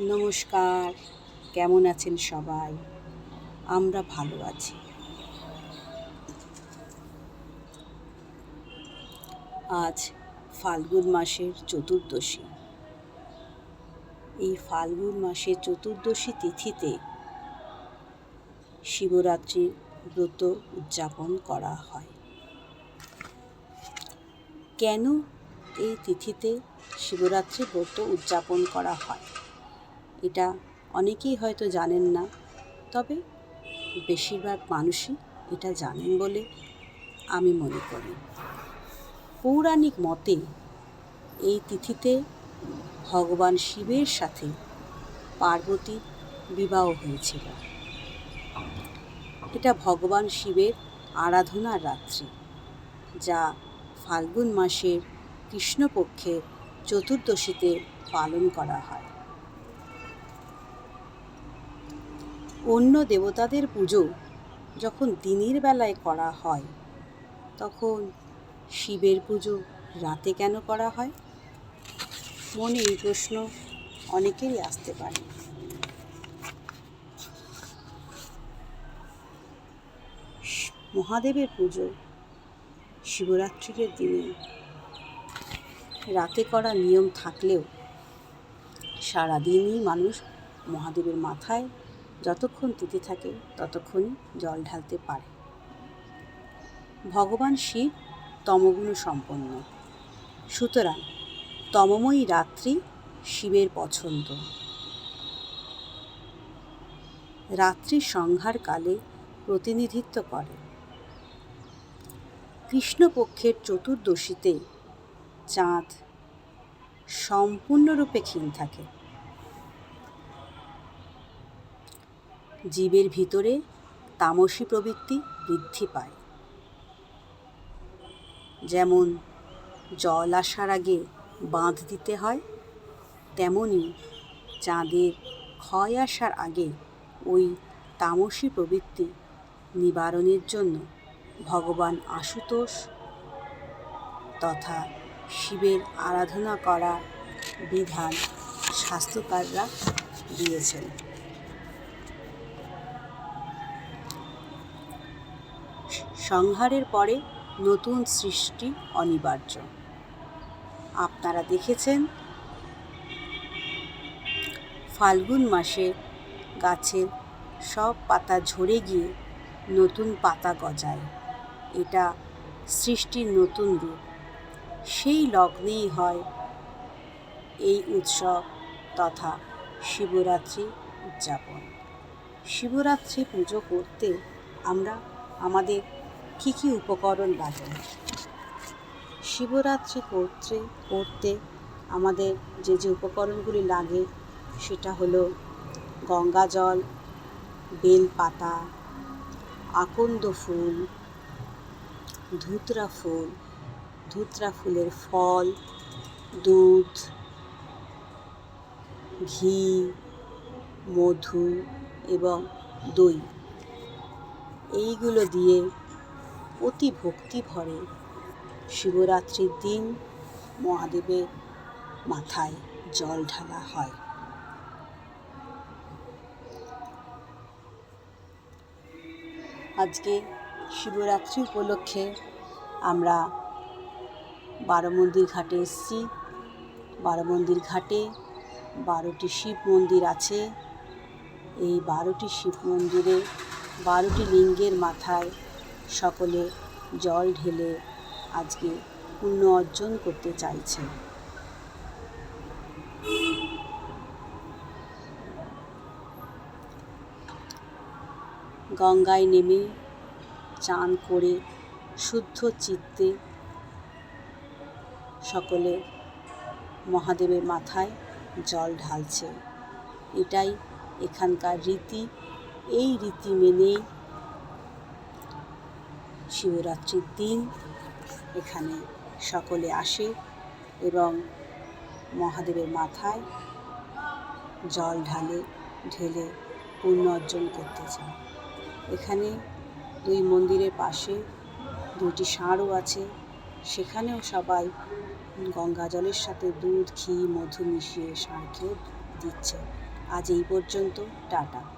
নমস্কার, কেমন আছেন সবাই? আমরা ভালো আছি। আজ ফাল্গুন মাসের চতুর্দশী। এই ফাল্গুন মাসের চতুর্দশী তিথিতে শিবরাত্রির ব্রত উদযাপন করা হয়। কেন এই তিথিতে শিবরাত্রি ব্রত উদযাপন করা হয়? এটা অনেকেই হয়তো জানেন না, তবে বেশিরভাগ মানুষই এটা জানেন বলে আমি মনে করি। পৌরাণিক মতে এই তিথিতে ভগবান শিবের সাথে পার্বতীর বিবাহ হয়েছিল। এটা ভগবান শিবের আরাধনার রাত্রি, যা ফাল্গুন মাসের কৃষ্ণপক্ষের চতুর্দশীতে পালন করা হয়। অন্য দেবতাদের পুজো যখন দিনের বেলায় করা হয়, তখন শিবের পুজো রাতে কেন করা হয়? মনে এই প্রশ্ন অনেকেরই আসতে পারে। মহাদেবের পুজো শিবরাত্রির দিনে রাতে করা নিয়ম থাকলেও সারাদিনই মানুষ মহাদেবের মাথায় যতক্ষণ তিথি থাকে, ততক্ষণই জল ঢালতে পারে। ভগবান শিব তমগুণ সম্পন্ন। সুতরাং তমময়ী রাত্রি শিবের পছন্দ। রাত্রি সংহার কালে প্রতিনিধিত্ব করে। কৃষ্ণপক্ষের চতুর্দশীতে চাঁদ সম্পূর্ণরূপে ক্ষীণ থাকে। জীবের ভিতরে তামসী প্রবৃত্তি বৃদ্ধি পায়। যেমন জল আসার আগে বাঁধ দিতে হয়, তেমনি চাঁদের ক্ষয় আসার আগে ওই তামসী প্রবৃত্তি নিবারণের জন্য ভগবান আশুতোষ তথা শিবের আরাধনা করা বিধান স্বাস্থ্যকাররা দিয়েছেন। সংহারের পরে নতুন সৃষ্টি অনিবার্য। আপনারা দেখেছেন ফাল্গুন মাসে গাছের সব পাতা ঝরে গিয়ে নতুন পাতা গজায়। এটা সৃষ্টির নতুন রূপ। সেই লগ্নেই হয় এই উৎসব তথা শিবরাত্রি উদযাপন। শিবরাত্রি পুজো করতে আমরা আমাদের কী কী উপকরণ লাগে? শিবরাত্রি করতে করতে আমাদের যে যে উপকরণগুলি লাগে, সেটা হলো গঙ্গা জল, বেলপাতা, আকন্দ ফুল, ধুতরা ফুল, ধুতরা ফুলের ফল, দুধ, ঘি, মধু এবং দই। এইগুলো দিয়ে অতি ভক্তি ভরে। শিবরাত্রির দিন মহাদেবের মাথায় জল ঢালা হয়। আজকে শিবরাত্রি উপলক্ষে আমরা বারো মন্দির ঘাটে এসেছি। বারো মন্দির ঘাটে বারোটি শিব মন্দির আছে। এই বারোটি শিব মন্দিরে বারোটি লিঙ্গের মাথায় সকলে জল ঢেলে আজকে পুণ্য অর্জন করতে চাইছে গঙ্গায় নেমে চান করে শুদ্ধ চিত্তে সকলে মহাদেবের মাথায় জল ঢালছে। এটাই এখানকার রীতি। এই রীতি মেনেই শিবরাত্রির দিন এখানে সকলে আসে এবং মহাদেবের মাথায় জল ঢালে, ঢেলে পুণ্য অর্জন করতে চায়। এখানে দুই মন্দিরের পাশে দুটি ষাঁড়ও আছে। সেখানেও সবাই গঙ্গা জলের সাথে দুধ, ঘি, মধু মিশিয়ে ষাঁড়কেও দিচ্ছে। আজ এই পর্যন্ত, টাটা।